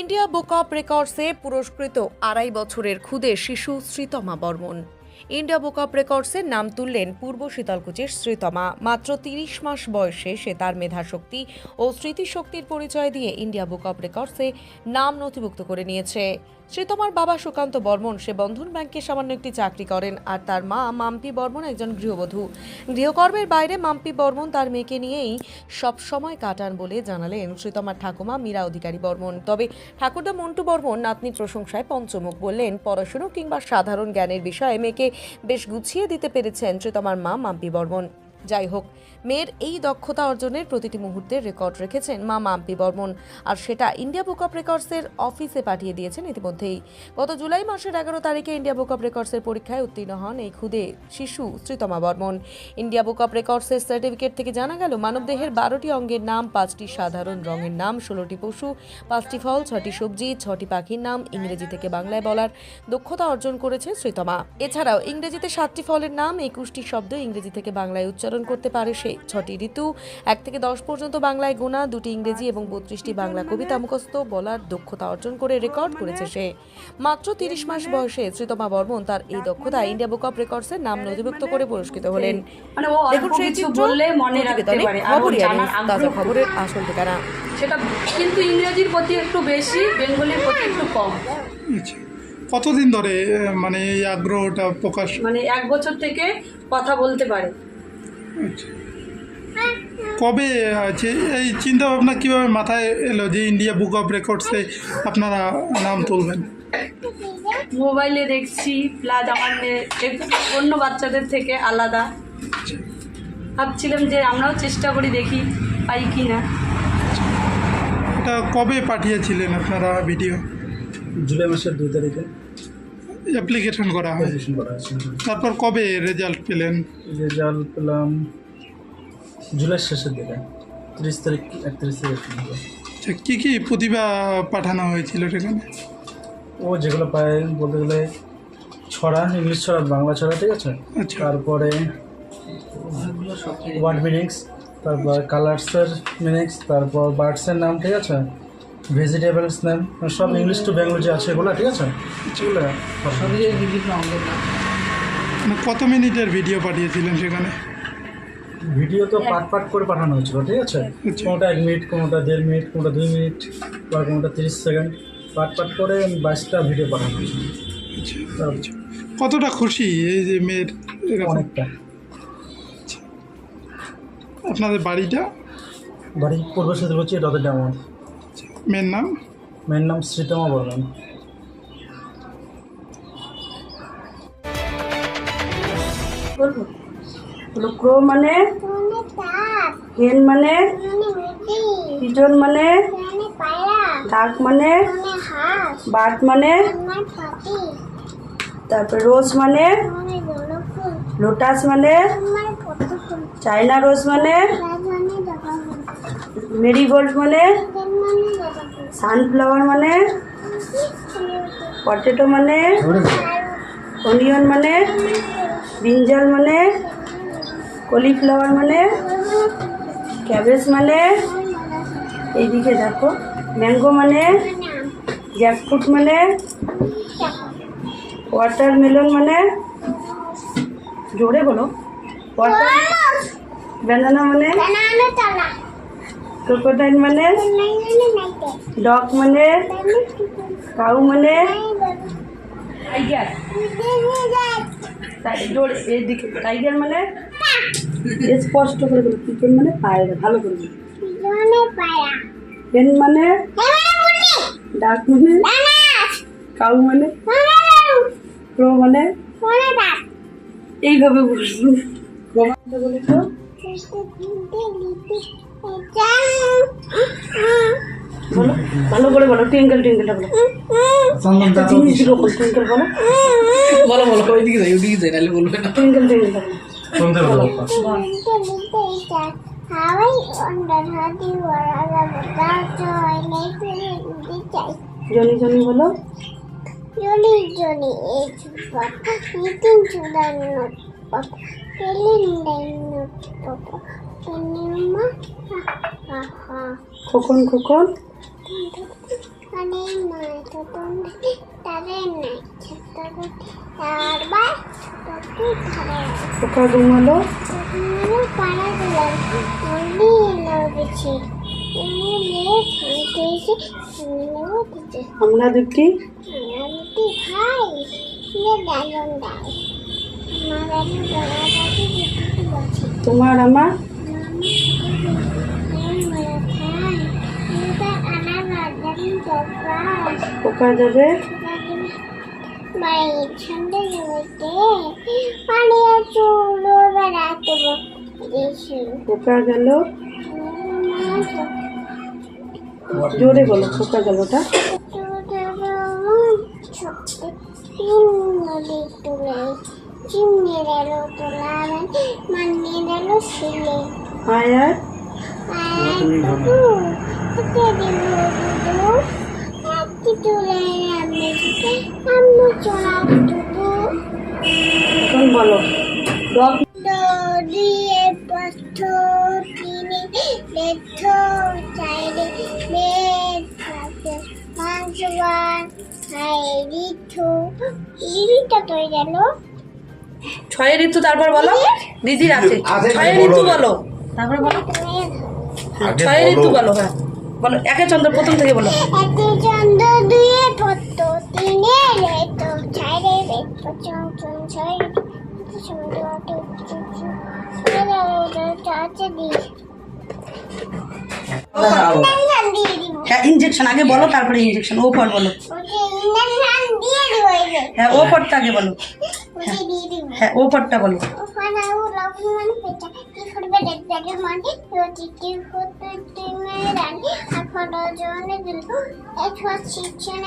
India book of রেকর্ডসে পুরস্কৃত আড়াই বছরের ক্ষুদে শিশু Sritama Barman. India book of রেকর্ডসের নাম তুললেন পূর্ব শীতলকুচির শ্রীতমা। মাত্র তিরিশ মাস বয়সে সে তার মেধাশক্তি ও স্মৃতিশক্তির পরিচয় দিয়ে ইন্ডিয়া বুক অফ রেকর্ডসে নাম নথিভুক্ত করে নিয়েছে। শ্রীতমার বাবা সুকান্ত বর্মন সে বন্ধন ব্যাংকে সামান্য একটি চাকরি করেন আর তার মা মাম্পি বর্মন একজন গৃহবধূ। গৃহকর্মের বাইরে মাম্পি বর্মন তার মেয়েকে নিয়েই সব সময় কাটান বলে জানালেন শ্রীতমার ঠাকুমা মীরা অধিকারী বর্মন। তবে ঠাকুরদা মন্টু বর্মন নাতনির প্রশংসায় পঞ্চমুখ বললেন, পড়াশুনো কিংবা সাধারণ জ্ঞানের বিষয়ে মেয়েকে বেশ গুছিয়ে দিতে পেরেছেন শ্রীতমার মা মাম্পি বর্মন। যাই হোক, মেয়ের এই দক্ষতা অর্জনের প্রতিটি মুহূর্তের রেকর্ড রেখেছেন মা মাম্পি বর্মন। আর সেটা ইন্ডিয়া বুক অফ রেকর্ডসের অফিসে পাঠিয়ে দিয়েছেন ইতিমধ্যেই। গত জুলাই মাসের এগারো তারিখে ইন্ডিয়া বুক অফ রেকর্ডসের পরীক্ষায় উত্তীর্ণ হন এই ক্ষুদে শিশু Sritama Barman. India book of রেকর্ডসের certificate থেকে জানা গেল, মানবদেহের বারোটি অঙ্গের নাম, পাঁচটি সাধারণ রঙের নাম, ষোলোটি পশু, পাঁচটি ফল ছটি সবজি ছটি পাখির নাম, ইংরেজি থেকে বাংলায় বলার দক্ষতা অর্জন করেছে শ্রীতমা। এছাড়াও ইংরেজিতে সাতটি ফলের নাম, একুশটি শব্দ ইংরেজি থেকে বাংলায় উচ্চারণ করতে পারে সে ছটি ঋতু। এক থেকে দশ পর্যন্ত বাংলায় গোনা দুটি ইংরেজি এবং বত্রিশটি বাংলা কবিতা মুখস্থ বলার দক্ষতা অর্জন করে রেকর্ড করেছে সে। মাত্র তিরিশ মাস বয়সে শ্রীতমা বর্মন তার এই দক্ষতা ইন্ডিয়া বুক অফ রেকর্ডসের নাম নথিভুক্ত করে পুরস্কৃত হলেন। মানে দেখুন সেই চিত্র মনে প্রতিবেদনে তাজা খবরের আসল ঠিকানা। সেটা কিন্তু ইংরেজির প্রতি একটু বেশি বেঙ্গলির প্রতি একটু কম। আচ্ছা। কতদিন ধরে মানে এই আগ্রহটা প্রকাশ মানে এক বছর থেকে কথা বলতে পারে। কবে আছে? এই চিন্তা ভাবনা কীভাবে মাথায় এলো যে ইন্ডিয়া বুক অফ রেকর্ডসে আপনারা নাম তুলবেন? মোবাইলে দেখছি প্লাস আমার মেয়ে অন্য বাচ্চাদের থেকে আলাদা। ভাবছিলাম যে আমরাও চেষ্টা করি দেখি পাই কি না এটা কবে পাঠিয়েছিলেন আপনারা ভিডিও জুলাই মাসের দুই তারিখে। অ্যাপ্লিকেশন করা হয়। রেজিস্ট্রেশন করা হয়েছে। তারপর কবে রেজাল্ট পেলেন? রেজাল্ট পেলাম জুলাই শেষের দিকে তিরিশ তারিখ একত্রিশ তারিখ আচ্ছা কী কী প্রতিভা পাঠানো হয়েছিল সেখানে? ও যেগুলো পায় বলতে গেলে ছড়া ইংলিশ ছড়া বাংলা ছড়া ঠিক আছে? আচ্ছা। তারপরে ওয়ার্ড মিনিংস তারপর কালার্সের মিনিংস তারপর বার্ডসের নাম ঠিক আছে? ভেজিটেবলস নাম মানে সব ইংলিশ টু বেঙ্গলি যে আছে এগুলো ঠিক আছে? মানে কত মিনিটের ভিডিও পাঠিয়েছিলেন সেখানে? ভিডিও তো পার্ট পার্ট করে পাঠানো হয়েছিল ঠিক আছে? আচ্ছা। কোনোটা এক মিনিট কোনোটা দেড় মিনিট কোনোটা দুই মিনিট বা কোনোটা তিরিশ সেকেন্ড। পার্ট পার্ট করে বাইশটা ভিডিও পাঠানো হয়েছিল। আচ্ছা আচ্ছা। কতটা খুশি এই যে মেয়ের অনেকটা। আপনাদের বাড়িটা? বাড়ি পূর্ব সেতু হচ্ছে রদের ডামন মেয়ের নাম মেয়ের নাম শ্রীতমা বর্মন বলব হলো ক্রো মানে হেন মানে পিজন মানে ডাক মানে বার্ড মানে তারপর রোজ মানে লোটাস মানে চাইনা রোজ মানে মেরিগোল্ড মানে সানফ্লাওয়ার মানে পটেটো মানে অনিয়ন মানে ব্রিঞ্জাল মানে কলিফ্লাওয়ার মানে ক্যাবেজ মানে এইদিকে দেখো ম্যাঙ্গো মানে জ্যাকফ্রুট মানে ওয়াটারমেলন মানে জোরে বলো ওয়াটার ব্যানানা মানে ক্রোকোডাইল মানে ডগ মানে কাউ মানে। টাইগার জোরে এইদিকে টাইগার মানে। স্পষ্ট করে বলো পিজন মানে পায়রা ভালো করে বলো। পেন মানে ডাক মানে কাউ মানে প্রো মানে। এইভাবে বলব বলে। তো ভালো করে বলো টিঙ্কেল টিঙ্কেলটা বলো একটা জিনিসের ওপর টিঙ্কেল বলো। বলো বলো ওইদিকে যাই ওইদিকে যাই নাহলে বলবে না টিঙ্কেল টিঙ্কেলটা বলো সন্ধ্যাবেলা হাওয়াই অন্ডার হাতি ওয়ারা বতা জয় নেই ফিরে চাই জনি জনি বলো। জনি জনি এই চুপাত নিতিন চুদান নোট পপ কেলিন ডাই নোট পপ কেনিমা হা হা খোকন খোকন। মানে মাথা তো তারে নাই তখন তারবার তখন ধরে পোকা ঘুমালো? তখন পাড়া দিলাম আমরা দুটি। বলছি তোমার, আমার? পোকা যাবে পোকা জোরে বলো পোকা গেলটা চিমনি গেল তোলা মানিয়ে গেল ছিলে আয় আর এখন বলো ডগ দিয়ে পাথর কিনে লেথ চাইলে বেদ থাকে ঋতু ঋতুটা তো গেল ছয়ের ঋতু তারপর বলো। দিদির আছে ছয়ের ঋতু বলো। তারপরে বলো ছয় ঋতু বলো হ্যাঁ। বলো একে চন্দ্র প্রথম থেকে বলো। চন্দ্র তিনে লেত চাইলে বেদ পচন চন দিয়ে দিয়ে হ্যাঁ ইঞ্জেকশন আগে বলো তারপরে ইঞ্জেকশন ও পর বলো। হ্যাঁ ও পরটা আগে বলো। হ্যাঁ ও পরটা বলো। దగ్గర మాటి చిట్టి పుట్టి రాగి అక్కడ చూడండి తెలుగు శిక్షణ